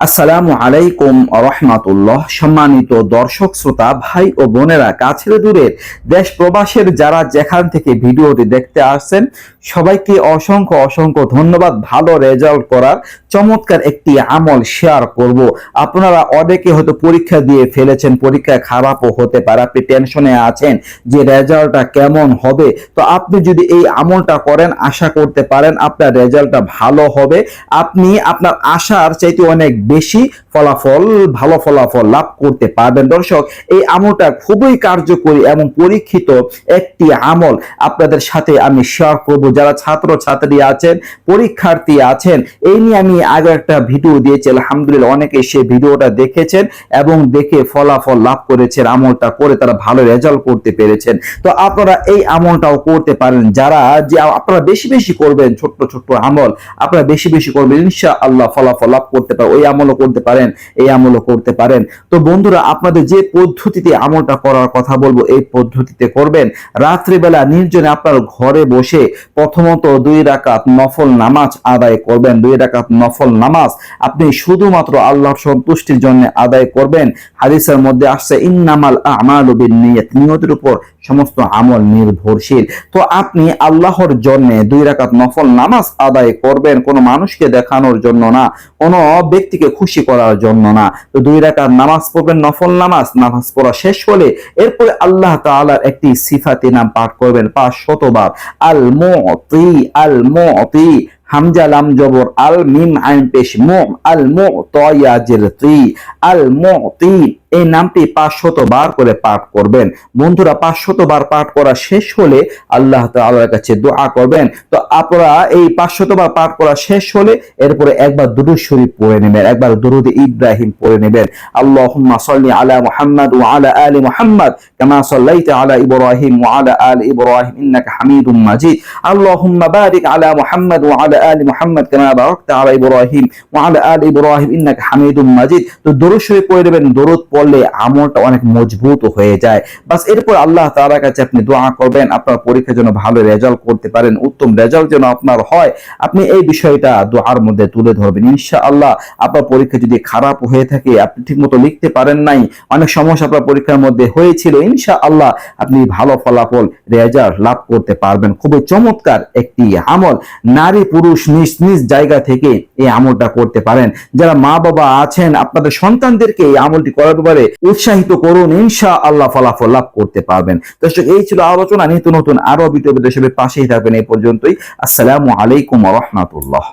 আসসালামু আলাইকুম রহমাতুল্লাহ সম্মানিত দর্শক, শ্রোতা, ভাই ও বোনেরা কাছের দূরের দেশ প্রবাসের যারা যেখান থেকে ভিডিওটি দেখতে আসছেন, সবাইকে অসংখ্য অসংখ্য ধন্যবাদ। ভালো রেজাল্ট করার চমৎকার একটি আমল শেয়ার করব। আপনারা অনেকে হয়তো পরীক্ষা দিয়ে ফেলেছেন পরীক্ষায় খারাপও হতে পারে। আপনি টেনশনে আছেন যে রেজাল্টটা কেমন হবে। তো আপনি যদি এই আমলটা করেন, আশা করতে পারেন আপনার রেজাল্টটা ভালো হবে। আপনি আপনার আশার চাইতে অনেক বেশি ফলাফল, ভালো ফলাফল লাভ করতে পারবেন। দর্শক, এই আমলটা খুবই কার্যকরী এবং পরীক্ষিত একটি আমল। আপনাদের সাথে আমি শেয়ার করব। যারা ছাত্র ছাত্রী আছেন, পরীক্ষার্থী আছেন, এই নিয়ে আমি আগে একটা ভিডিও দিয়েছি। আলহামদুলিল্লাহ অনেকে সেই ভিডিওটা দেখেছেন এবং দেখে ফলাফল লাভ করেছেন, আমলটা করে তারা ভালো রেজাল্ট করতে পেরেছেন। তো আপনারা এই আমলটাও করতে পারেন। যারা যে আপনারা বেশি বেশি করবেন, ছোট্ট ছোট্ট আমল, আপনারা বেশি বেশি করবেন ইনশা আল্লাহ ফলাফল লাভ করতে পারেন ওই আমলও করতে পারেন, এই আমলও করতে পারেন। তো বন্ধুরা, আপনাদের যে পদ্ধতিতে আমলটা করার কথা বলব, এই পদ্ধতিতে করবেন। রাত্রিবেলা নির্জনে আপনার ঘরে বসে প্রথমত দুই রাকাত নফল নামাজ আদায় করবেন। দুই রাকাত নফল নামাজ আপনি শুধুমাত্র আল্লাহর সন্তুষ্টির জন্য আদায় করবেন। হাদিসের মধ্যে আসছে, ইন্নামাল আমালু বিন্নিয়াত নিয়তের উপর সমস্ত আমল নির্ভরশীল। তো আপনি আল্লাহর জন্য দুই রাকাত নফল নামাজ আদায় করবেন। কোনো মানুষকে দেখানোর জন্য না, কোনো ব্যক্তিকে খুশি করার জন্য না। তো দুই রাকাত নামাজ পড়বেন, নফল নামাজ নামাজ পড়া শেষ হলে এরপরে আল্লাহ তাআলার একটি সিফাতি নাম পাঠ করবেন পাঁচ শতবার। আল মুতি আল মুতি হামজা, লাম, জবর আল মিম আইন, পেশ মো আল মো তয়াজের তি আল মুতি এই নামটি পাঁচশত বার করে পাঠ করবেন। বন্ধুরা, পাঁচশত বার পাঠ করা শেষ হলে আল্লাহ তাআলার কাছে দোয়া করবেন। তো আপনারা এই পাঁচশত বার পাঠ করা শেষ হলে এরপরে একবার দুরুদ শরীফ পড়ে নেবেন, একবার দুরুদ ইব্রাহিম পড়ে নেবেন। আল্লাহুম্মা সাল্লি আলা মুহাম্মাদ ও আলা আলি মুহাম্মাদ কামা সাল্লাইতা আলা ইব্রাহিম ওয়া আলা আলি ইব্রাহিম ইন্নাকা হামিদুম মাজিদ। আল্লাহুম্মা বারিক আলা মুহাম্মাদ ওয়া আলা আলি মুহাম্মাদ কামা বারাকতা আলা ইব্রাহিম ওয়া আলা আলি ইব্রাহিম ইন্নাকা হামিদুম মাজিদ। তো দরুদ শরীফ পড়ে নেবেন, দরুদ পড়লে আমলটা অনেক মজবুত হয়ে যায়। বাস এরপর আল্লাহ তাআলার কাছে আপনি দোয়া করবেন, আপনার পরীক্ষার জন্য ভালো রেজাল্ট করতে পারেন, উত্তম রেজাল্ট যেন আপনার হয়। আপনি এই বিষয়টা দোয়ার মধ্যে তুলে ধরবেন। ইনশাআল্লাহ আপনার পরীক্ষা যদি খারাপ হয়ে থাকে, আপনি ঠিকমতো লিখতে পারেন নাই, অনেক সমস্যা আপনার পরীক্ষার মধ্যে হয়েছিল, ইনশাআল্লাহ আপনি ভালো ফলাফল রেজাল্ট লাভ করতে পারবেন। খুবই চমৎকার একটি আমল। নারী, পুরুষ নিজ নিজ জায়গা থেকে এই আমলটা করতে পারেন। যারা মা বাবা আছেন, আপনাদের সন্তানদেরকে এই আমলটি করার ব্যাপারে উৎসাহিত করুন ইনশা আল্লাহ ফলাফল লাভ করতে পারবেন। দর্শক, এই ছিল আলোচনা। নিত্য নতুন আরও বিতর্ক হিসেবে পাশেই থাকবেন। এই পর্যন্তই। আসসালামু আলাইকুম রহমতুল্লাহ।